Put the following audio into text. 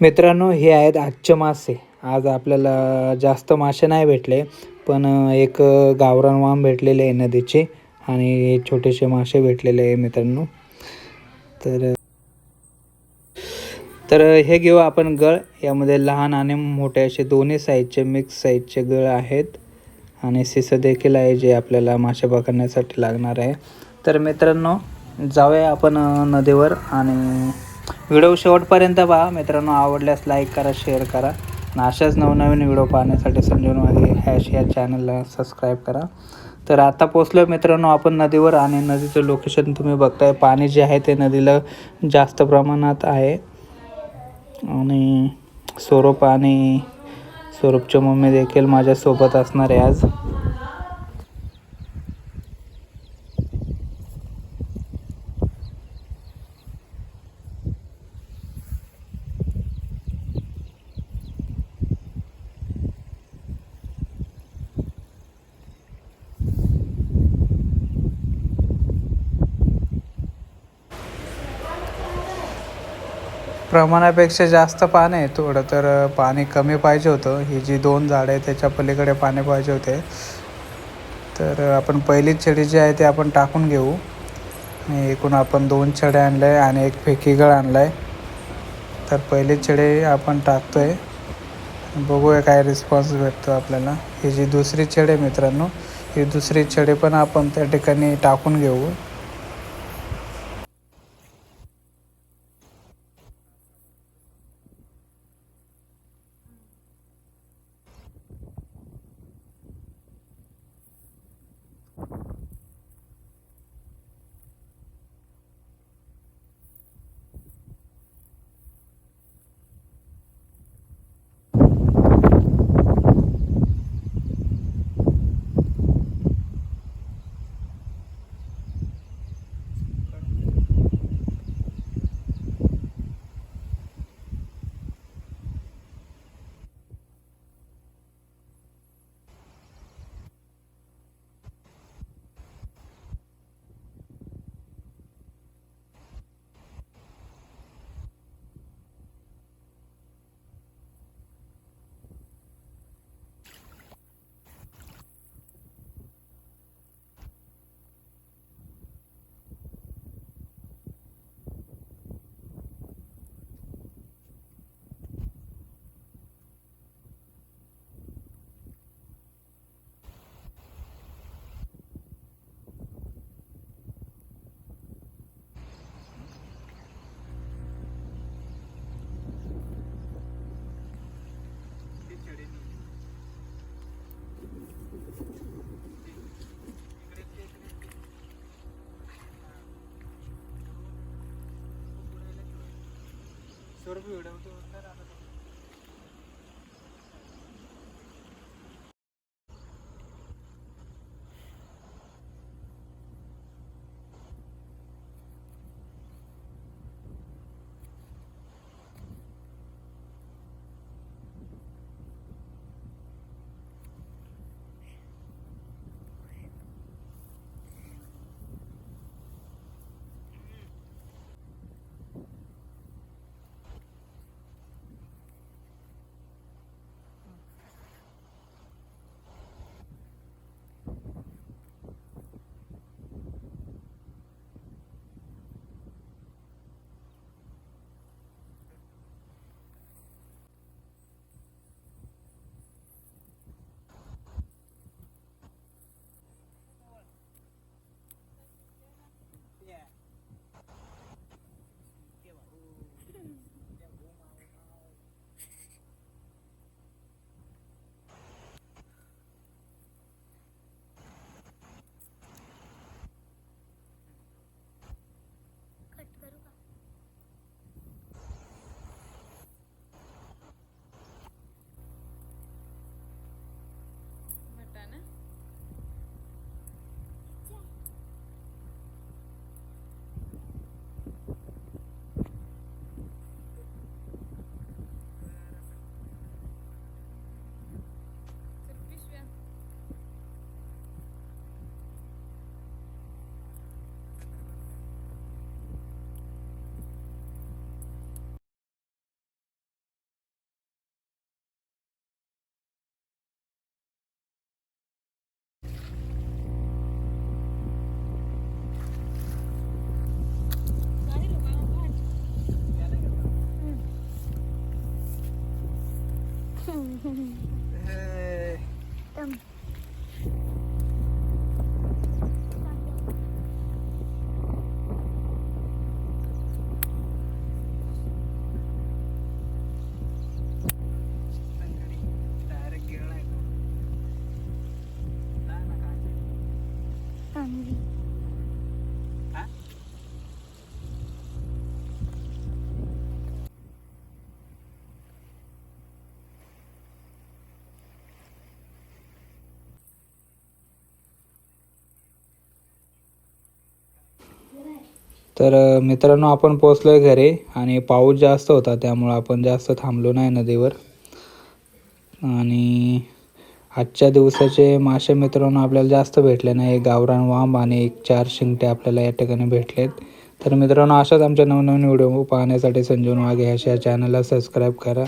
मित्रांनो हे आहेत आजचे मासे. आज आपल्याला जास्त मासे नाही भेटले पण एक गावरान वाम भेटलेले आहे नदीचे आणि छोटेसे मासे भेटलेले आहे मित्रांनो. तर तर हे घेऊ आपण गळ. यामध्ये लहान आणि मोठे असे दोन्ही साईजचे मिक्स साईजचे गळ आहेत. आणि सिसं देखील आहे जे आपल्याला मासे पकडण्यासाठी लागणार आहे. तर मित्रांनो जाऊया आपण नदीवर आणि व्हिडिओ शेवटपर्यंत पहा. मित्रांनो आवडल्यास लाईक करा शेअर करा. आणि अशाच नवनवीन व्हिडिओ पाहण्यासाठी संजीवन हॅश या चॅनलला सबस्क्राईब करा. तर आता पोचलो मित्रांनो आपण नदीवर आणि नदीचं लोकेशन तुम्ही बघताय. पाणी जे आहे ते नदीला जास्त प्रमाणात आहे. आणि स्वरूप आणि स्वरूपच्या मम्मी देखील माझ्यासोबत असणार आहे आज. प्रमाणापेक्षा जास्त पानं आहे थोडं तर पाणी कमी पाहिजे होतं. ही जी दोन झाडं आहे त्याच्या पलीकडे पाणी पाहिजे होते. तर आपण पहिलीच छडी जी आहे ती आपण टाकून घेऊ. आणि एकूण आपण दोन छडे आणले आहे आणि एक फेकीगळ आणला आहे तर पहिली छडी आपण टाकतो आहे बघूया काय रिस्पॉन्स भेटतो आपल्याला. ही जी दुसरी छडी आहे मित्रांनो ही दुसरी छडी पण आपण त्या ठिकाणी टाकून घेऊ. स्वरूप व्हिडिओ Tâm. तर मित्रांनो आपण पोचलो आहे घरी आणि पाऊस जास्त होता त्यामुळं आपण जास्त थांबलो नाही नदीवर. आणि आजच्या दिवसाचे मासे मित्रांनो आपल्याला जास्त भेटले नाही. एक गावरान वांब आणि एक चार शिंगटे आपल्याला या ठिकाणी भेटलेत. तर मित्रांनो अशाच आमच्या नवनवीन व्हिडिओ पाहण्यासाठी संजीवन वाघे ह्या चॅनलला सबस्क्राईब करा.